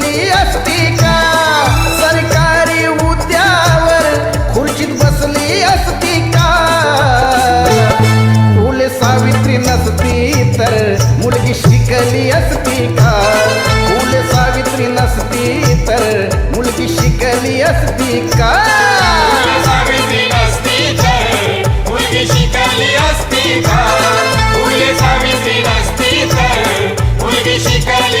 बसली असती का? सरकारी उद्यावर खुर्चीत बसली असती का? फुले सावित्री नसती तर मुलगी शिकली असती का? फुले सावित्री नसती तर मुलगी शिकली असती का? Tika, Uli Shikali